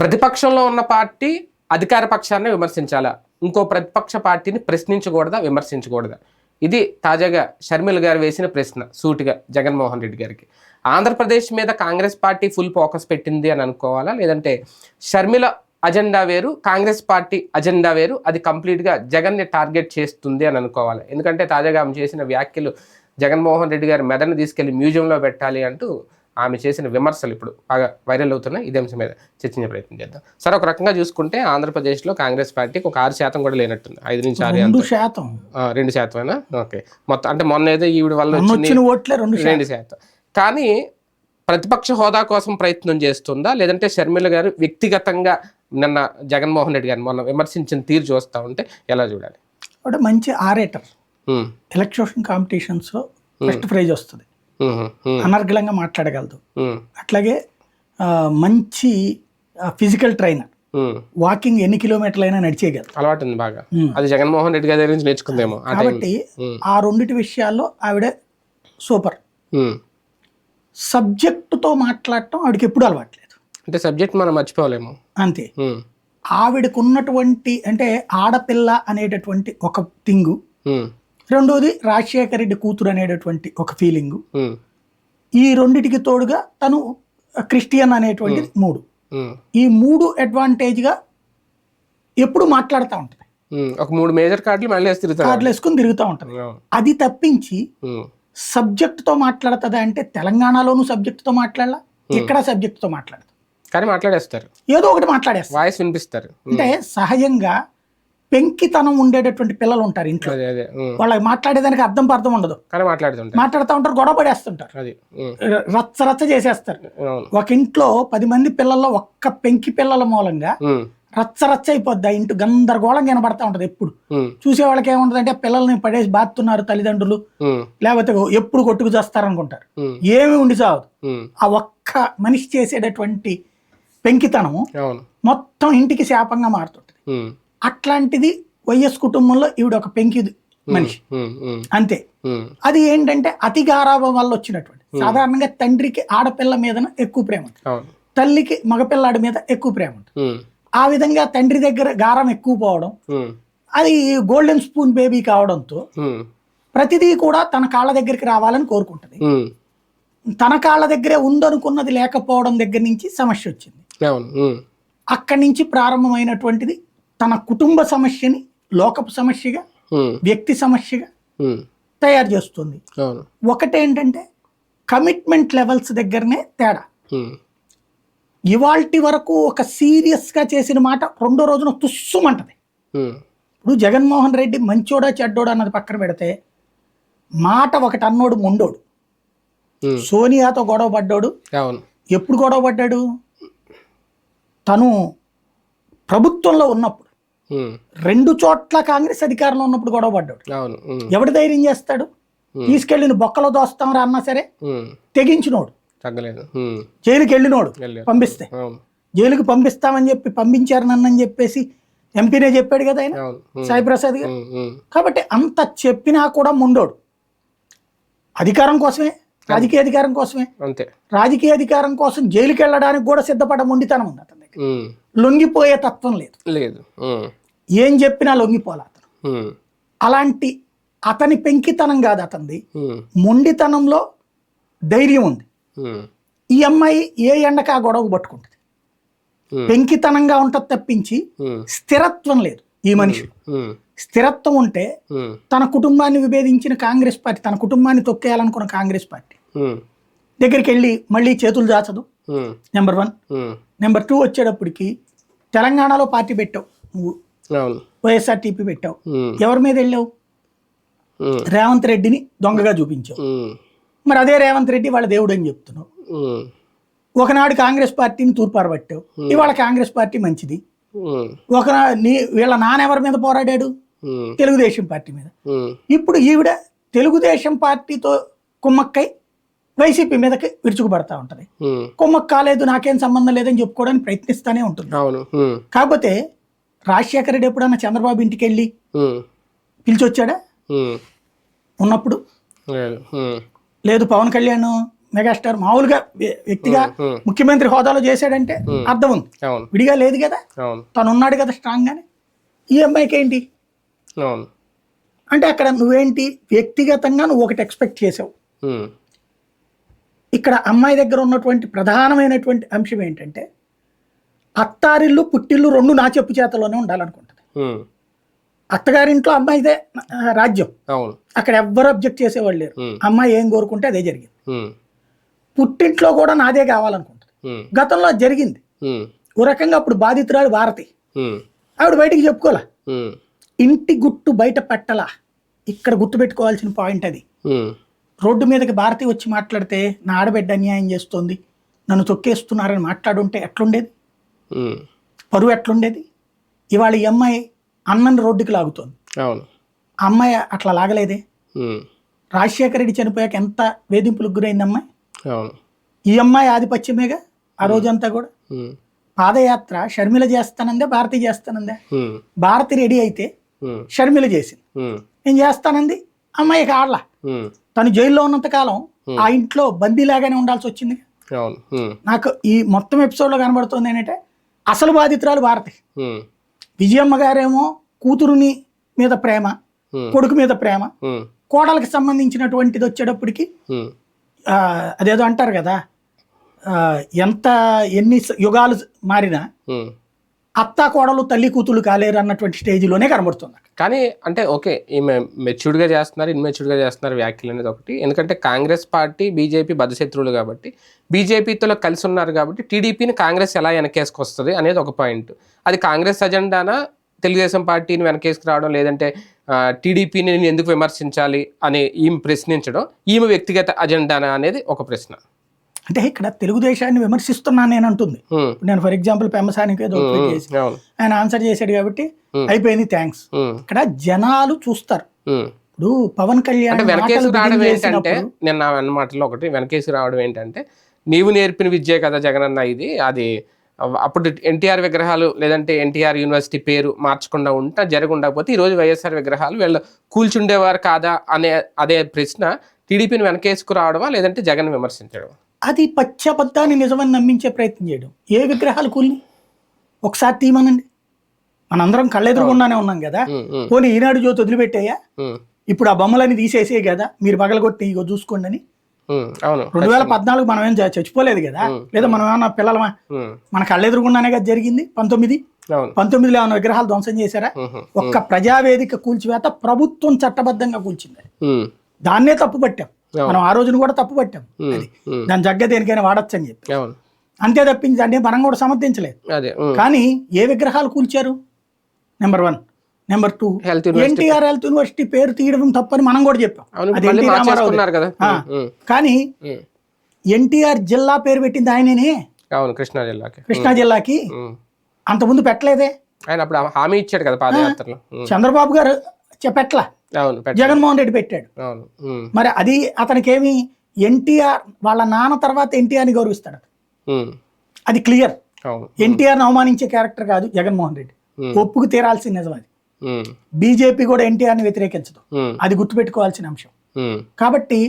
ప్రతిపక్షంలో ఉన్న పార్టీ అధికార పక్షాన్ని విమర్శించాలా? ఇంకో ప్రతిపక్ష పార్టీని ప్రశ్నించకూడదా? విమర్శించకూడదా? ఇది తాజాగా షర్మిల గారు వేసిన ప్రశ్న సూటిగా జగన్మోహన్ రెడ్డి గారికి. ఆంధ్రప్రదేశ్ మీద కాంగ్రెస్ పార్టీ ఫుల్ ఫోకస్ పెట్టింది అని అనుకోవాలా? లేదంటే షర్మిల అజెండా వేరు కాంగ్రెస్ పార్టీ అజెండా వేరు అది కంప్లీట్గా జగన్ని టార్గెట్ చేస్తుంది అని అనుకోవాలి? ఎందుకంటే తాజాగా ఆమె చేసిన వ్యాఖ్యలు జగన్మోహన్ రెడ్డి గారి మెదడుని తీసుకెళ్ళి మ్యూజియంలో పెట్టాలి అంటూ ఆమె చేసిన విమర్శలు ఇప్పుడు బాగా వైరల్ అవుతున్నాయి. ఇదే అంశం మీద చర్చించే ప్రయత్నం చేద్దాం. సరే ఒక రకంగా చూసుకుంటే ఆంధ్రప్రదేశ్లో కాంగ్రెస్ పార్టీకి ఒక ఆరు శాతం కూడా లేనట్టుంది. ఐదు నుంచి ఆరు రెండు శాతం. రెండు శాతమేనా? ఓకే. మొత్తం అంటే మొన్న ఏదో ఈవిడ వల్ల రెండు శాతం. కానీ ప్రతిపక్ష హోదా కోసం ప్రయత్నం చేస్తుందా? లేదంటే షర్మిల గారు వ్యక్తిగతంగా నిన్న జగన్మోహన్ రెడ్డి గారిని మొన్న విమర్శించిన తీరు చూస్తూ ఉంటే ఎలా చూడాలి? ఒకటి మంచి ఆరేటర్. ఉమ్, ఎలక్షన్ కాంపిటీషన్స్లో ఫస్ట్ ప్రైజ్ వస్తుంది. అనర్గళంగా మాట్లాడగలదు. అట్లాగే మంచి ఫిజికల్ ట్రైనర్. వాకింగ్ ఎన్ని కిలోమీటర్లు అయినా నడిచేయగలదు. అలవాటు ఉంది బాగా. అది జగన్మోహన్ రెడ్డి గారి నుంచి నేర్చుకుందేమో కాబట్టి ఆ రెండిటి విషయాల్లో ఆవిడ సూపర్. సబ్జెక్టుతో మాట్లాడటం ఆవిడకి ఎప్పుడు అలవాట్లేదు అంటే సబ్జెక్ట్ మనం మర్చిపోలేము. అంతే. ఉమ్, ఆవిడకు ఉన్నటువంటి అంటే ఆడపిల్ల అనేటటువంటి ఒక థింగు రెండోది రాజశేఖర రెడ్డి కూతురు అనేటటువంటి ఒక ఫీలింగు ఈ రెండిటికి తోడుగా తను క్రిస్టియన్ అనేటువంటిది మూడు. ఈ మూడు అడ్వాంటేజ్గా ఎప్పుడు మాట్లాడుతూ ఉంటుంది. ఒక మూడు మేజర్ కార్డులు మళ్ళీ కార్డులు వేసుకుని తిరుగుతూ ఉంటుంది. అది తప్పించి సబ్జెక్టుతో మాట్లాడుతుందా అంటే తెలంగాణలోనూ సబ్జెక్టుతో మాట్లాడాల? ఇక్కడ సబ్జెక్టుతో మాట్లాడదు. కానీ మాట్లాడేస్తారు. ఏదో ఒకటి మాట్లాడేస్తారు. వాయిస్ వినిపిస్తారు. అంటే సహజంగా పెంకితనం ఉండేటటువంటి పిల్లలు ఉంటారు ఇంట్లో. వాళ్ళకి మాట్లాడేదానికి అర్థం పర్థం ఉండదు. మాట్లాడుతూ ఉంటారు గొడవ పడేస్తుంటారు. రచ్చ రచ్చ చేసేస్తారు. ఒక ఇంట్లో పది మంది పిల్లల్లో ఒక్క పెంకి పిల్లల మూలంగా రచ్చ రచ్చ అయిపోద్ది ఆ ఇంటి గందరగోళం కనబడతా ఉంటది ఎప్పుడు. చూసే వాళ్ళకి ఏముంటది అంటే పిల్లల్ని పడేసి బాతున్నారు తల్లిదండ్రులు. లేకపోతే ఎప్పుడు కొట్టుకు చేస్తారనుకుంటారు. ఏమి ఉండి చావదు. ఆ ఒక్క మనిషి చేసేటటువంటి పెంకితనము మొత్తం ఇంటికి శాపంగా మారుతుంటది. అట్లాంటిది వైఎస్ కుటుంబంలో ఈవిడ ఒక పెంకి మనిషి. అంతే. అది ఏంటంటే అతి గారాభం వల్ల వచ్చినటువంటి సాధారణంగా తండ్రికి ఆడపిల్ల మీద ఎక్కువ ప్రేమ తల్లికి మగపిల్లాడి మీద ఎక్కువ ప్రేమ ఉంటుంది. ఆ విధంగా తండ్రి దగ్గర గారం ఎక్కువ పోవడం అది గోల్డెన్ స్పూన్ బేబీ కావడంతో ప్రతిదీ కూడా తన కాళ్ళ దగ్గరికి రావాలని కోరుకుంటుంది. తన కాళ్ళ దగ్గరే ఉందనుకున్నది లేకపోవడం దగ్గర నుంచి సమస్య వచ్చింది. అక్కడి నుంచి ప్రారంభమైనటువంటిది తన కుటుంబ సమస్యని లోకపు సమస్యగా వ్యక్తి సమస్యగా తయారు చేస్తుంది. ఒకటేంటంటే కమిట్మెంట్ లెవెల్స్ దగ్గరనే తేడా. ఇవాల్టి వరకు ఒక సీరియస్గా చేసిన మాట రెండో రోజున తుస్సుమంటది. ఇప్పుడు జగన్మోహన్ రెడ్డి మంచోడా చెడ్డోడా అన్నది పక్కన పెడితే మాట ఒకటి అన్నోడు మొండోడు. సోనియాతో గొడవ పడ్డాడు. ఎప్పుడు గొడవ పడ్డాడు? తను ప్రభుత్వంలో ఉన్నప్పుడు. రెండు చోట్ల కాంగ్రెస్ అధికారంలో ఉన్నప్పుడు గొడవ పడ్డాడు. ఎవడు ధైర్యం చేస్తాడు? తీసుకెళ్ళిన బొక్కలో దోస్తాం అన్నా సరే తెగించినోడు. తగ్గలేదు. జైలుకి వెళ్ళినోడు పంపిస్తే. జైలుకి పంపిస్తామని చెప్పి పంపించారు నన్నని చెప్పేసి ఎంపీనే చెప్పాడు కదా ఆయన సాయి ప్రసాద్ గారు. కాబట్టి అంత చెప్పినా కూడా ముండోడు. అధికారం కోసమే రాజకీయ అధికారం కోసమే. అంతే. రాజకీయ అధికారం కోసం జైలుకి వెళ్ళడానికి కూడా సిద్ధపడ మొండితనం ఉంది అతని దగ్గర. లొంగిపోయే తత్వం లేదు. లేదు. ఏం చెప్పినా లొంగిపోలే అతను. అలాంటి అతని పెంకితనం కాదు అతనిది. మొండితనంలో ధైర్యం ఉంది. ఈ అమ్మాయి ఏ ఎండక ఆ గొడవకు పట్టుకుంటుంది? పెంకితనంగా ఉంటుంది తప్పించి స్థిరత్వం లేదు ఈ మనిషి స్థిరత్వం ఉంటే తన కుటుంబాన్ని విభేదించిన కాంగ్రెస్ పార్టీ తన కుటుంబాన్ని తొక్కేయాలనుకున్న కాంగ్రెస్ పార్టీ. దగ్గరికి వెళ్ళి మళ్ళీ చేతులు దాచదు. Number one. నెంబర్ టూ వచ్చేటప్పటికి తెలంగాణలో పార్టీ పెట్టావు నువ్వు. వైఎస్ఆర్టీపీ పెట్టావు. ఎవరి మీద వెళ్ళావు? రేవంత్ రెడ్డిని దొంగగా చూపించావు. మరి అదే రేవంత్ రెడ్డి వాళ్ళ దేవుడు అని చెప్తున్నావు. ఒకనాడు కాంగ్రెస్ పార్టీని తూర్పారు పట్టావు. ఇవాళ కాంగ్రెస్ పార్టీ మంచిది. ఒక నీ వీళ్ళ నాన్న ఎవరి మీద పోరాడాడు? తెలుగుదేశం పార్టీ మీద. ఇప్పుడు ఈవిడ తెలుగుదేశం పార్టీతో కుమ్మక్కై వైసీపీ మీదకి విరుచుకుపడతా ఉంటది. ఉమ్, కుమ్మక్క కాలేదు నాకేం సంబంధం లేదని చెప్పుకోవడానికి ప్రయత్నిస్తానే ఉంటుంది. కాకపోతే రాజశేఖర రెడ్డి ఎప్పుడన్నా చంద్రబాబు ఇంటికి వెళ్ళి ఉమ్, పిలిచి వచ్చాడా ఉమ్, ఉన్నప్పుడు లేదు పవన్ కళ్యాణ్ మెగాస్టార్ మామూలుగా వ్య- వ్యక్తిగా ముఖ్యమంత్రి హోదాలో చేశాడంటే అర్థం ఉంది. విడిగా లేదు కదా? తను ఉన్నాడు కదా స్ట్రాంగ్ గానే ఈ అమ్మాయికి ఏంటి? అంటే అక్కడ నువ్వేంటి? వ్యక్తిగతంగా నువ్వు ఒకటి ఎక్స్పెక్ట్ చేసావు. ఇక్కడ అమ్మాయి దగ్గర ఉన్నటువంటి ప్రధానమైనటువంటి అంశం ఏంటంటే అత్తారిల్లు పుట్టిల్లు రెండు నా చెప్పు చేతలోనే ఉండాలనుకుంటుంది. అత్తగారింట్లో అమ్మాయిదే రాజ్యం. అక్కడ ఎవ్వరు అబ్జెక్ట్ చేసేవాళ్ళు లేరు. అమ్మాయి ఏం కోరుకుంటే అదే జరిగింది. పుట్టింట్లో కూడా నాదే కావాలనుకుంటుంది. గతంలో అది జరిగింది. ఓ రకంగా అప్పుడు బాధితురాలు భారతి. ఆవిడ బయటికి చెప్పుకోలే ఇంటి గుట్టు బయట పెట్టలా? ఇక్కడ గుర్తుపెట్టుకోవాల్సిన పాయింట్ అది. రోడ్డు మీదకి భారతి వచ్చి మాట్లాడితే నా ఆడబిడ్డ అన్యాయం చేస్తోంది. నన్ను తొక్కేస్తున్నారని మాట్లాడుంటే ఎట్లుండేది? పరువు ఎట్లుండేది? ఇవాళ ఈ అమ్మాయి అన్నని రోడ్డుకి లాగుతోంది. అవును. ఆ అమ్మాయి అట్లా లాగలేదే? రాజశేఖర రెడ్డి చనిపోయాక ఎంత వేధింపులకు గురైంది అమ్మాయి? ఈ అమ్మాయి ఆధిపత్యమేగా? ఆ రోజంతా కూడా? పాదయాత్ర షర్మిల చేస్తానందే భారతి చేస్తానందే? భారతి రెడీ అయితే షర్మిల చేసింది. నేను చేస్తానంది? అమ్మాయికి ఆడలా. తను జైల్లో ఉన్నంత కాలం ఆ ఇంట్లో బందీలాగానే ఉండాల్సి వచ్చింది. నాకు ఈ మొత్తం ఎపిసోడ్లో కనబడుతుంది ఏంటంటే అసలు బాధితురాలు భారతి. విజయమ్మ గారేమో కూతురుని మీద ప్రేమ కొడుకు మీద ప్రేమ కోడలకు సంబంధించినటువంటిది వచ్చేటప్పటికి అదేదో అంటారు కదా ఎంత ఎన్ని యుగాలు మారినా. అత్త కోడలు తల్లి కూతురు కాలేరు అన్నటువంటి స్టేజ్లోనే కనబడుతుంది కానీ అంటే ఓకే ఈమె మెచ్యూర్డ్గా చేస్తున్నారు ఇన్మెచ్యూర్డ్గా చేస్తున్నారు వ్యాఖ్యలు అనేది ఒకటి. ఎందుకంటే కాంగ్రెస్ పార్టీ బీజేపీ బద్ధశత్రువులు కాబట్టి బీజేపీతో కలిసి ఉన్నారు కాబట్టి టీడీపీని కాంగ్రెస్ ఎలా వెనకేసుకొస్తుంది అనేది ఒక పాయింట్. అది కాంగ్రెస్ అజెండానా? తెలుగుదేశం పార్టీని వెనకేసుకురావడం లేదంటే టీడీపీని నేను ఎందుకు విమర్శించాలి అని ఈమె ప్రశ్నించడం ఈమె వ్యక్తిగత అజెండానా అనేది ఒక ప్రశ్న. అంటే ఇక్కడ తెలుగుదేశాన్ని విమర్శిస్తున్నాను నేను అంటుంది. ఇప్పుడు నేను ఫర్ ఎగ్జాంపుల్ పెమ్మసానికి ఏదో tweet ఉమ్, చేసి ఆయన ఆన్సర్ చేశాడు కాబట్టి Hmm. అయిపోయింది థ్యాంక్స్ ఇక్కడ జనాలు చూస్తారు. ఇప్పుడు పవన్ కళ్యాణ్ వెనకేసి రావడం ఏంటంటే నిన్న అన్న మాటలో ఒకటి వెనకేసి రావడం ఏంటంటే నీవు నేర్పిన విద్యే కదా జగనన్న ఇది అది అప్పుడు ఎన్టీఆర్ విగ్రహాలు లేదంటే ఎన్టీఆర్ యూనివర్సిటీ పేరు మార్చకుండా ఉంటే జరిగి ఉండకపోతే ఈరోజు వైఎస్ఆర్ విగ్రహాలు వీళ్ళు కూల్చుండేవారు కాదా అనే అదే ప్రశ్న టీడీపీని వెనకేసుకు రావడమా లేదంటే జగన్ విమర్శించడం అది పచ్చబద్దాన్ని నిజమని నమ్మించే ప్రయత్నం చేయడం. ఏ విగ్రహాలు కూలి ఒకసారి తీయమనండి. మనందరం కళ్ళెదురుగుండానే ఉన్నాం కదా? పోనీ ఈనాడు జ్యోతి వదిలిపెట్టాయా? ఇప్పుడు ఆ బొమ్మలని తీసేసే కదా? మీరు పగలగొట్టి ఇగో చూసుకోండి అని. అవును రెండు వేల పద్నాలుగు మనం ఏం చచ్చిపోలేదు కదా? లేదా మనం ఏమన్నా పిల్లలమా? మన కళ్ళెదురుగుండానే కదా జరిగింది? పంతొమ్మిది? పంతొమ్మిదిలో ఏమైనా విగ్రహాలు ధ్వంసం చేశారా? ఒక్క ప్రజావేదిక కూల్చివేత ప్రభుత్వం చట్టబద్ధంగా కూల్చింది. దాన్నే తప్పు పట్టాం. మనం ఆ రోజున కూడా తప్పు పట్టాం. అది దాని జగ్గ దేనికైనా వాడచ్చు అని చెప్పి అంతే తప్పించి దాన్ని మనం కూడా సమర్థించలేదు. కానీ ఏ విగ్రహాలు కూల్చారు? Number one number two NTR health university పేరు తీయడం తప్పని మనం కూడా చెప్పాం. అది ఎన్టీ రామారావు కానీ. ఎన్టీఆర్ జిల్లా పేరు పెట్టింది ఆయననే? అవును కృష్ణా జిల్లాకి. కృష్ణా జిల్లాకి. అంతకుముందు పెట్టలేదే? ఆయన అప్పుడు హామీ ఇచ్చాడు కదా పాదయాత్రలో. చంద్రబాబు గారు చె- పెట్టలా అవును పెట్ట జగన్మోహన్ రెడ్డి పెట్టాడు. మరి అది అతనికి ఏమి ఎన్టీఆర్ వాళ్ళ నాన్న తర్వాత ఎన్టీఆర్ని గౌరవిస్తాడు. అది క్లియర్. అవును ఎన్టీఆర్ని అవమానించే క్యారెక్టర్ కాదు జగన్మోహన్ రెడ్డి. ఒప్పుకు తీరాల్సిన నిజం అది. బీజేపీ కూడా ఎన్టీఆర్ని వ్యతిరేకించదు. అది గుర్తుపెట్టుకోవాల్సిన అంశం. కాబట్టి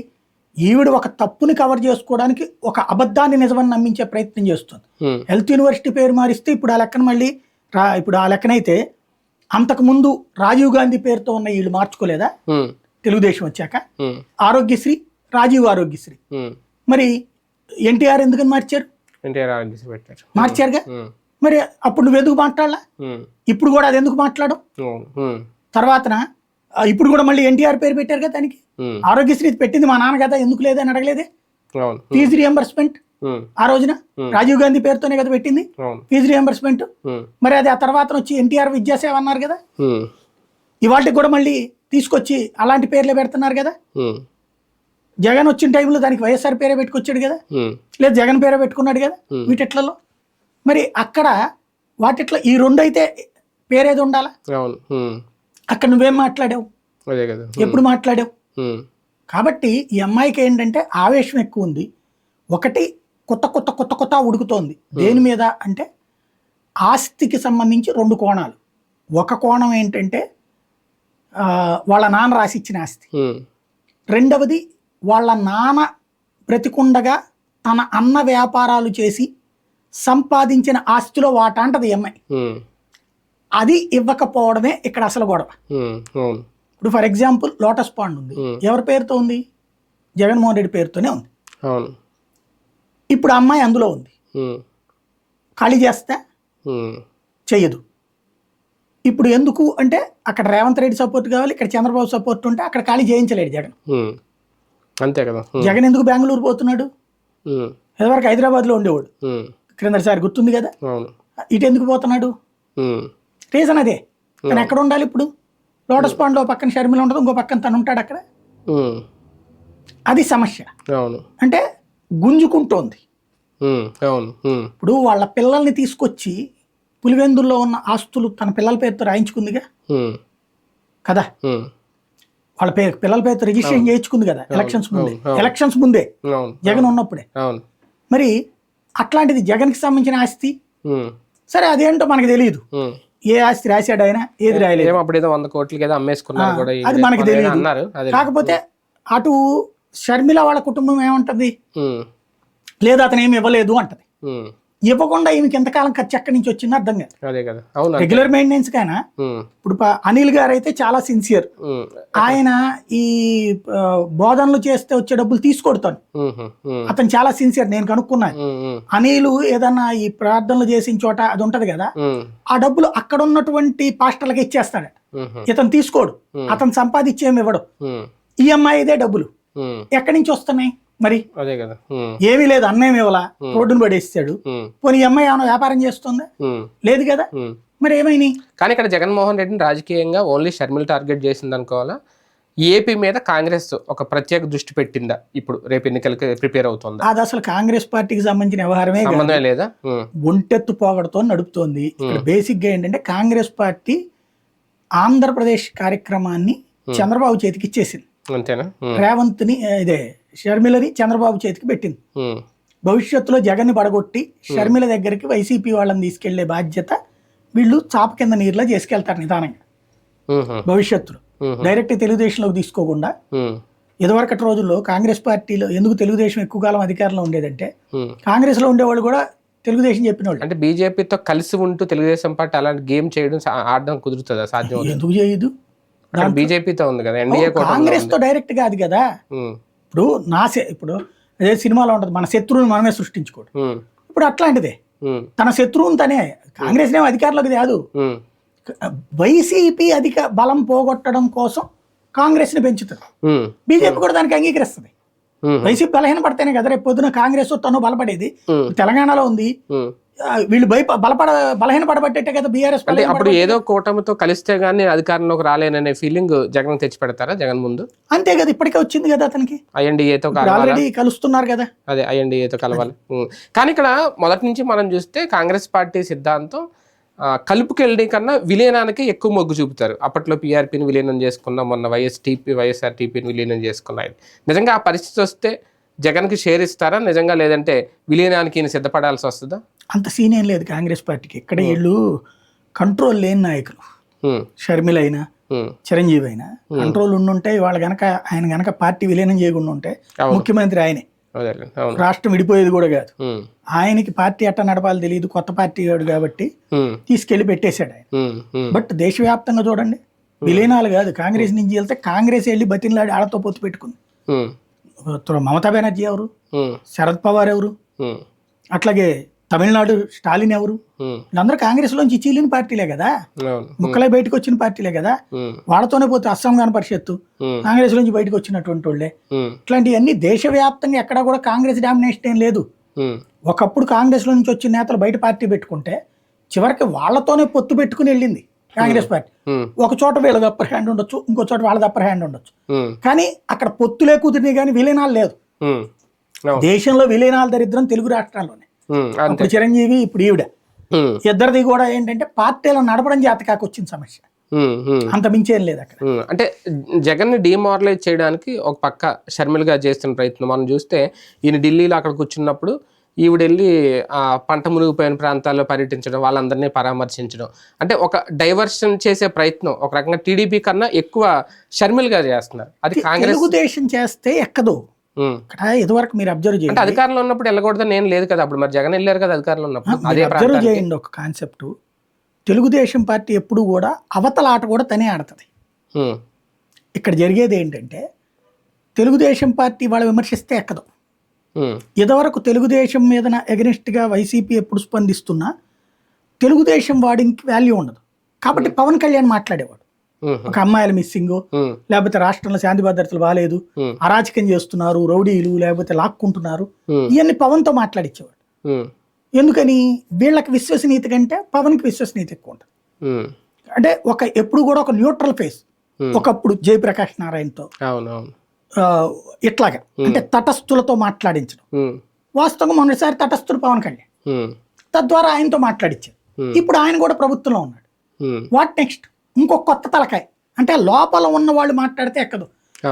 ఈవిడ ఒక తప్పుని కవర్ చేసుకోవడానికి ఒక అబద్ధాన్ని నిజమని నమ్మించే ప్రయత్నం చేస్తుంది. హెల్త్ యూనివర్సిటీ పేరు మారిస్తే ఇప్పుడు ఆ లెక్కన మళ్ళీ ఇప్పుడు ఆ లెక్కనైతే అంతకుముందు రాజీవ్ గాంధీ పేరుతో ఉన్న వీళ్ళు మార్చుకోలేదా? తెలుగుదేశం వచ్చాక. ఆరోగ్యశ్రీ రాజీవ్ ఆరోగ్యశ్రీ. మరి ఎన్టీఆర్ ఎందుకని మార్చారు? మార్చారుగా? మరి అప్పుడు నువ్వు ఎందుకు మాట్లాడలా? ఇప్పుడు కూడా అది ఎందుకు మాట్లాడడం? తర్వాతన ఆ, ఇప్పుడు కూడా మళ్ళీ ఎన్టీఆర్ పేరు పెట్టారు కదా దానికి ఆరోగ్యశ్రీ పెట్టింది మా నాన్న కదా ఎందుకు లేదని అడగలేదే? Fee reimbursement? ఆ రోజున. రాజీవ్ గాంధీ పేరుతోనే కదా పెట్టింది. ఫీజు రియంబర్స్మెంట్ మరి అది ఆ తర్వాత వచ్చి ఎన్టీఆర్ విద్యాసేవ అన్నారు కదా. ఇవాళకి కూడా మళ్ళీ తీసుకొచ్చి అలాంటి పేర్లే పెడుతున్నారు కదా. జగన్ వచ్చిన టైంలో దానికి వైఎస్ఆర్ పేరే పెట్టుకొచ్చాడు కదా. లేదు జగన్ పేరే పెట్టుకున్నాడు కదా. వీటిట్లలో. మరి అక్కడ వాటిట్లో ఈ రెండు అయితే పేరేది ఉండాలా? అక్కడ నువ్వేం మాట్లాడావు? ఎప్పుడు మాట్లాడావు? కాబట్టి ఈ అమ్మాయికి ఏంటంటే ఆవేశం ఎక్కువ ఉంది. ఒకటి కొత్త కొత్త కొత్త కొత్త ఉడుకుతోంది. దేని మీద అంటే ఆస్తికి సంబంధించి రెండు కోణాలు. ఒక కోణం ఏంటంటే వాళ్ళ నాన్న రాసిచ్చిన ఆస్తి. రెండవది వాళ్ళ నాన్న బ్రతికుండగా తన అన్న వ్యాపారాలు చేసి సంపాదించిన ఆస్తిలో వాటా అంటది ఉమ్, అది ఇవ్వకపోవడమే ఇక్కడ అసలు గొడవ. ఇప్పుడు ఫర్ ఎగ్జాంపుల్ లోటస్ పాండ్ ఉంది. ఎవరి పేరుతో ఉంది? జగన్మోహన్ రెడ్డి పేరుతోనే ఉంది. ఇప్పుడు అమ్మాయి అందులో ఉంది. ఖాళీ చేస్తే చెయ్యదు. ఇప్పుడు ఎందుకు అంటే అక్కడ రేవంత్ రెడ్డి సపోర్ట్ కావాలి ఇక్కడ చంద్రబాబు సపోర్ట్ ఉంటే అక్కడ ఖాళీ చేయించలేడు జగన్. అంతే కదా. జగన్ ఎందుకు బెంగళూరు పోతున్నాడు? ఇదివరకు హైదరాబాద్లో ఉండేవాడు. ఉమ్, క్రిందటిసారి గుర్తుంది కదా? ఇటు ఎందుకు పోతున్నాడు? రీజన్ అదే. తను ఎక్కడ ఉండాలి ఇప్పుడు? లోటస్ పాండ్లో పక్కన షర్మిల ఉంటుంది ఇంకో పక్కన తను ఉంటాడు అక్కడ. అది సమస్య. అవును. అంటే గుంజుకుంటోంది. అవును ఇప్పుడు వాళ్ళ పిల్లల్ని తీసుకొచ్చి పులివెందుల్లో ఉన్న ఆస్తులు తన పిల్లల పేరుతో రాయించుకుందిగా? కదా? వాళ్ళ పేరు పిల్లల పేరుతో రిజిస్ట్రేషన్ చేయించుకుంది కదా ఎలక్షన్స్ ముందే. ఎలక్షన్స్ ముందే? జగన్ ఉన్నప్పుడే? మరి అట్లాంటిది జగన్కి సంబంధించిన ఆస్తి? సరే అదేంటో మనకు తెలియదు. ఏ ఆస్తి రాశాడు ఆయన? ఏది రాయలేదు. అప్పుడు ఏదో వంద కోట్లకి ఏదో అమ్మేసుకున్నారు కూడా అది మనకి అది. కాకపోతే అటు షర్మిల వాళ్ళ కుటుంబం ఏమంటది? లేదు అతను ఏమి ఇవ్వలేదు అంటది. ఇవ్వకుండా ఈమెకి ఎంతకాలం ఖర్చు ఎక్కడి నుంచి వచ్చిందో అర్థం కాదు. అదే కదా. అవును అంతే. రెగ్యులర్ మెయింటెనెన్స్ కైనా? ఇప్పుడు అనిల్ గారు అయితే చాలా సిన్సియర్ ఆయన ఈ బోధనలు చేస్తే వచ్చే డబ్బులు తీసుకొడతాను అతను చాలా సిన్సియర్ నేను కనుక్కున్నాను. అనిలు ఏదన్నా ఈ ప్రార్థనలు చేసిన చోట అది ఉంటది కదా? ఆ డబ్బులు అక్కడ ఉన్నటువంటి పాస్టర్లకి ఇచ్చేస్తాడు. ఇతను తీసుకోడు. అతను సంపాదించేమి ఇవ్వడు. ఉమ్, ఈఎంఐ ఇదే డబ్బులు. ఎక్కడి నుంచి వస్తున్నాయి మరి? అదే కదా. ఏమీ లేదు అన్నేమి ఇవ్వలా. రోడ్డును పడేస్తాడు. పోనీ అమ్మాయి ఏమైనా వ్యాపారం చేస్తుందా? లేదు కదా. మరి ఏమైనాయి? కానీ ఇక్కడ జగన్మోహన్ రెడ్డిని రాజకీయంగా ఓన్లీ షర్మిల టార్గెట్ చేసింది అనుకోవాలా ఏపీ మీద కాంగ్రెస్ ఒక ప్రత్యేక దృష్టి పెట్టిందా? ఇప్పుడు రేపు ఎన్నికలకి ప్రిపేర్ అవుతుందా? అది అసలు కాంగ్రెస్ పార్టీకి సంబంధించిన వ్యవహారమే. సంబంధమే లేదా? ఒంటెత్తు పోగడతో నడుపుతోంది. ఇక్కడ బేసిక్గా ఏంటంటే కాంగ్రెస్ పార్టీ ఆంధ్రప్రదేశ్ కార్యక్రమాన్ని చంద్రబాబు చేతికి ఇచ్చేసింది. అంతేనా? ఉమ్, రేవంత్ని ఇదే షర్మిలని చంద్రబాబు చేతికి పెట్టింది. భవిష్యత్తులో జగన్ని పడగొట్టి షర్మిల దగ్గరికి వైసీపీ వాళ్ళని తీసుకెళ్ళే బాధ్యత వీళ్ళు చాప కింద నీరులా చేసుకెళ్తారు నిదానంగా. భవిష్యత్తులో. డైరెక్ట్ తెలుగుదేశంలోకి తీసుకోకుండా ఇదివరకటి రోజుల్లో కాంగ్రెస్ పార్టీలో ఎందుకు తెలుగుదేశం ఎక్కువ కాలం అధికారంలో ఉండేదంటే. కాంగ్రెస్లో ఉండేవాళ్ళు కూడా తెలుగుదేశం చెప్పిన వాళ్ళు అంటే బీజేపీతో కలిసి ఉంటూ తెలుగుదేశం పార్టీ అలాంటి గేమ్ చేయడం ఆడడం కుదురుతుందా? సాధ్యం? ఎందుకు చేయదు? బీజేపీతో ఉంది కదా ఎన్డీఏ కాంగ్రెస్తో డైరెక్ట్ కాదు కదా? ఇప్పుడు నా ఇప్పుడు అదే సినిమాలో ఉంటుంది మన శత్రువుని మనమే సృష్టించుకోడు ఇప్పుడు అట్లాంటిదే. తన శత్రువుని తనే కాంగ్రెస్ ఏమో అధికారంలోకి కాదు వైసీపీ అధిక బలం పోగొట్టడం కోసం కాంగ్రెస్ని పెంచుతుంది బీజేపీ కూడా దానికి అంగీకరిస్తుంది. వైసీపీ బలహీన పడితేనే కదా రేపు పొద్దున కాంగ్రెస్ తను బలపడేది. తెలంగాణలో ఉంది. వీళ్ళు భయప బలపడ బలహీన పడబట్టేటే కదా బీఆర్ఎస్ అప్పుడు ఏదో కూటమితో కలిస్తే గానీ అధికారంలోకి రాలేననే ఫీలింగ్ జగన్ తెచ్చి పెడతారా జగన్ ముందు? అంతే కదా ఇప్పటికే వచ్చింది కదా అతనికి. ఐఎన్డీఏతో ఆల్రెడీ కలుస్తున్నారు కదా. అదే ఐఎన్డీఏతో కలవాలి. కానీ ఇక్కడ మొదటి నుంచి మనం చూస్తే కాంగ్రెస్ పార్టీ సిద్ధాంతం ఆ, కలుపుకెళ్ళి కన్నా విలీనానికి ఎక్కువ మొగ్గు చూపుతారు. అప్పట్లో పీఆర్పీని విలీనం చేసుకున్నాం మొన్న వైఎస్టీపీ వైఎస్ఆర్ టీపీని విలీనం చేసుకున్నాయి నిజంగా ఆ పరిస్థితి వస్తే జగన్కి షేర్ ఇస్తారా? నిజంగా లేదంటే విలీనానికి ఈయన సిద్ధపడాల్సి వస్తుందా? అంత సీన్ ఏం లేదు కాంగ్రెస్ పార్టీకి. ఇక్కడ వీళ్ళు కంట్రోల్ లేని నాయకులు. ఉం, షర్మిల అయినా ఉం, చిరంజీవి అయినా కంట్రోల్ ఉండుంటే వాళ్ళు గనక ఆయన గనక పార్టీ విలీనం చేయకుండా ఉంటే. ముఖ్యమంత్రి ఆయనే. రాష్ట్రం విడిపోయేది కూడా కాదు. ఆయనకి పార్టీ ఎట్ట నడపాలి తెలియదు కొత్త పార్టీ వాడు కాబట్టి తీసుకెళ్ళి పెట్టేశాడు ఆయన. బట్ దేశవ్యాప్తంగా చూడండి విలీనాలు కాదు కాంగ్రెస్ నుంచి వెళ్తే కాంగ్రెస్ వెళ్ళి బతిన్లాడి ఆడతో పొత్తు పెట్టుకుంది. మమతా బెనర్జీ ఎవరు? శరద్ పవార్ ఎవరు? అట్లాగే తమిళనాడు స్టాలిన్ ఎవరు? వీళ్ళందరూ కాంగ్రెస్ లోంచి చీలిన పార్టీలే కదా? ముక్కలే బయటకు వచ్చిన పార్టీలే కదా? వాళ్ళతోనే పోతే అస్సాం గాన పరిషత్తు కాంగ్రెస్ నుంచి బయటకు వచ్చినటువంటి వాళ్ళే ఇట్లాంటివన్నీ దేశవ్యాప్తంగా ఎక్కడా కూడా కాంగ్రెస్ డామినేషన్ ఏం లేదు. ఒకప్పుడు కాంగ్రెస్లో నుంచి వచ్చిన నేతలు బయట పార్టీ పెట్టుకుంటే చివరికి వాళ్ళతోనే పొత్తు పెట్టుకుని వెళ్ళింది కాంగ్రెస్ పార్టీ. ఒక చోట వీళ్ళది అప్పర్ హ్యాండ్ ఉండొచ్చు ఇంకో చోట వాళ్ళది అప్పర్ హ్యాండ్ ఉండొచ్చు. కానీ అక్కడ పొత్తులే కుదిరినాయి కానీ విలీనాలు లేదు. దేశంలో విలీనాల దరిద్రం తెలుగు రాష్ట్రాల్లోనే. ఇప్పుడు చిరంజీవి ఇప్పుడు ఈవిడ. ఇద్దరిది కూడా ఏంటంటే పార్టీలను నడపడం జాతకాకు వచ్చిన సమస్య. అంత మించేం లేదు అక్కడ. అంటే జగన్ని డిమారలైజ్ చేయడానికి ఒక పక్క షర్మిల గారు చేస్తున్న ప్రయత్నం. మనం చూస్తే ఈయన ఢిల్లీలో అక్కడ కూర్చున్నప్పుడు ఈవిడ వెళ్ళి ఆ పంట మునిగిపోయిన ప్రాంతాల్లో పర్యటించడం వాళ్ళందరినీ పరామర్శించడం. అంటే ఒక డైవర్షన్ చేసే ప్రయత్నం ఒక రకంగా టీడీపీ కన్నా ఎక్కువ షర్మిల గారు చేస్తున్నారు. అది కాంగ్రెస్ తెలుగుదేశం చేస్తే ఎక్కదు. ఇక్కడ ఇదివరకు మీరు అబ్జర్వ్ చేయండి. అధికారంలో ఉన్నప్పుడు వెళ్ళకూడదని నేను లేదు కదా. అప్పుడు మరి జగన్ వెళ్ళారు కదా అధికారంలో ఉన్నప్పుడు. అదే అబ్జర్వ్ చేయండి ఒక కాన్సెప్ట్ తెలుగుదేశం పార్టీ ఎప్పుడు కూడా అవతల ఆట కూడా తనే ఆడుతుంది. ఇక్కడ జరిగేది ఏంటంటే తెలుగుదేశం పార్టీ వాళ్ళు విమర్శిస్తే ఎక్కదు. ఇదివరకు తెలుగుదేశం మీద ఎగనిస్ట్గా వైసీపీ ఎప్పుడు స్పందిస్తున్నా తెలుగుదేశం వాడికి వాల్యూ ఉండదు. కాబట్టి పవన్ కళ్యాణ్ మాట్లాడేవాడు. ఒక అమ్మాయిల మిస్సింగ్ లేకపోతే రాష్ట్రంలో శాంతి భద్రతలు బాగాలేదు అరాచకం చేస్తున్నారు రౌడీలు లేకపోతే లాక్కుంటున్నారు. ఇవన్నీ పవన్తో మాట్లాడించేవాడు ఉమ్, ఎందుకని? వీళ్ళకి విశ్వసనీయత కంటే పవన్కి విశ్వసనీయత ఎక్కువ ఉంటుంది. అంటే ఒక ఎప్పుడు కూడా ఒక న్యూట్రల్ ఫేస్. ఒకప్పుడు జయప్రకాష్ నారాయణతో. ఇట్లాగా. అంటే తటస్థులతో మాట్లాడించడం. వాస్తవంగా మొన్నటిసారి తటస్థుడు పవన్ కళ్యాణ్. తద్వారా ఆయనతో మాట్లాడించారు. ఇప్పుడు ఆయన కూడా ప్రభుత్వంలో ఉన్నాడు. వాట్ నెక్స్ట్ ఇంకో కొత్త తలకాయ. అంటే లోపల ఉన్న వాళ్ళు మాట్లాడితే ఎక్కదు.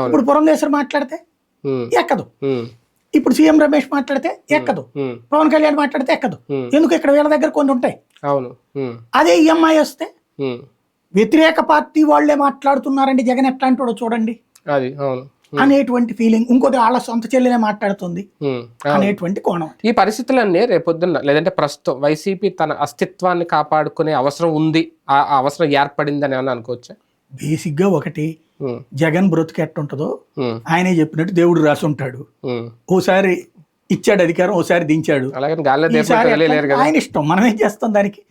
ఇప్పుడు పురంధేశ్వర్ మాట్లాడితే ఎక్కదు. ఇప్పుడు సీఎం రమేష్ మాట్లాడితే ఎక్కదు. పవన్ కళ్యాణ్ మాట్లాడితే ఎక్కదు. ఎందుకు ఇక్కడ వీళ్ళ దగ్గర కొన్ని ఉంటాయి? అవును. అదే ఈఎంఐ వస్తే వ్యతిరేక పార్టీ వాళ్ళే మాట్లాడుతున్నారండి జగన్ ఎట్లాంటి చూడండి. అది అవును. అనేటువంటి ఫీలింగ్ ఇంకోటి వాళ్ళ సొంత చెల్లెలే మాట్లాడుతుంది. అవును. అనేటువంటి కోణం ఈ పరిస్థితులన్నీ రేపొద్దున్న లేదంటే ప్రస్తుతం వైసీపీ తన అస్తిత్వాన్ని కాపాడుకునే అవసరం ఉంది. ఆ అవసరం ఏర్పడిందని ఏమన్నా అనుకోవచ్చా? బేసిక్గా ఒకటి ఉమ్, జగన్ బ్రతుకు ఎట్టుంటుందో ఆయనే చెప్పినట్టు దేవుడు రాసి ఉంటాడు. ఓసారి ఇచ్చాడు అధికారం ఓసారి దించాడు. ఆయన ఇష్టం మనం ఏం చేస్తాం దానికి?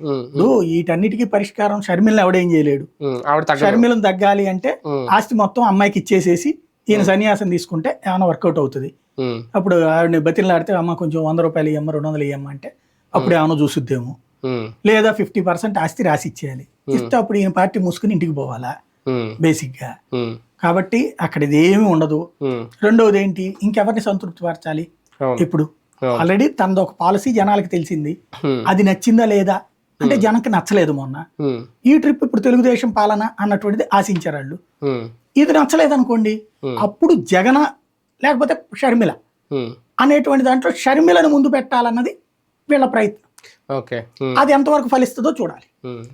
వీటన్నిటికీ పరిష్కారం షర్మిలను ఎవడేం చేయలేడు. షర్మిలను తగ్గాలి అంటే ఆస్తి మొత్తం అమ్మాయికి ఇచ్చేసేసి ఈయన సన్యాసం తీసుకుంటే ఏమైనా వర్కౌట్ అవుతుంది. అప్పుడు ఆవిడని బతిలాడితే అమ్మ కొంచెం వంద రూపాయలు ఇవ్వమ్మ రెండు వందలు ఇవ్వమ్మ అంటే అప్పుడు ఏమైనా చూసుద్దేమో. లేదా ఫిఫ్టీ పర్సెంట్ ఆస్తి రాసి ఇచ్చేయాలి. ఇస్తే అప్పుడు ఈయన పార్టీ మూసుకుని ఇంటికి పోవాలా? ఉమ్, బేసిక్గా. ఉమ్, కాబట్టి అక్కడ ఇది ఏమీ ఉండదు. రెండవది ఏంటి? ఇంకెవరిని సంతృప్తి పరచాలి? ఇప్పుడు. ఆల్రెడీ తనది ఒక పాలసీ జనాలకు తెలిసింది. అది నచ్చిందా లేదా? అంటే జనకి నచ్చలేదు మొన్న. ఈ ట్రిప్ ఇప్పుడు తెలుగుదేశం పాలన అన్నటువంటిది ఆశించారు వాళ్ళు. ఇది నచ్చలేదు అనుకోండి Hmm. అప్పుడు జగన లేకపోతే షర్మిల అనేటువంటి దాంట్లో షర్మిలను ముందు పెట్టాలన్నది వీళ్ళ ప్రయత్నం. ఓకే. అది ఎంతవరకు ఫలిస్తుందో చూడాలి.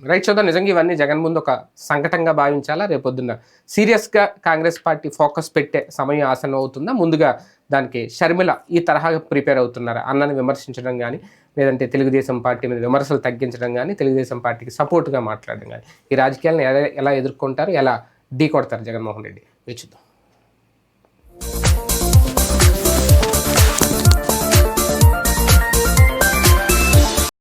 రైట్ చూద్దాం నిజంగా ఇవన్నీ జగన్ ముందు ఒక సంకటంగా భావించాలా? రేపొద్దున్న సీరియస్గా కాంగ్రెస్ పార్టీ ఫోకస్ పెట్టే సమయం ఆసనం అవుతుందా? ముందుగా దానికి షర్మిల ఈ తరహాగా ప్రిపేర్ అవుతున్నారా? అన్నని విమర్శించడం కానీ లేదంటే తెలుగుదేశం పార్టీ మీద విమర్శలు తగ్గించడం కానీ తెలుగుదేశం పార్టీకి సపోర్ట్గా మాట్లాడడం కానీ ఈ రాజకీయాలను ఎలా ఎలా ఎదుర్కొంటారు? ఎలా ఢీ కొడతారు జగన్మోహన్ రెడ్డి. వేచి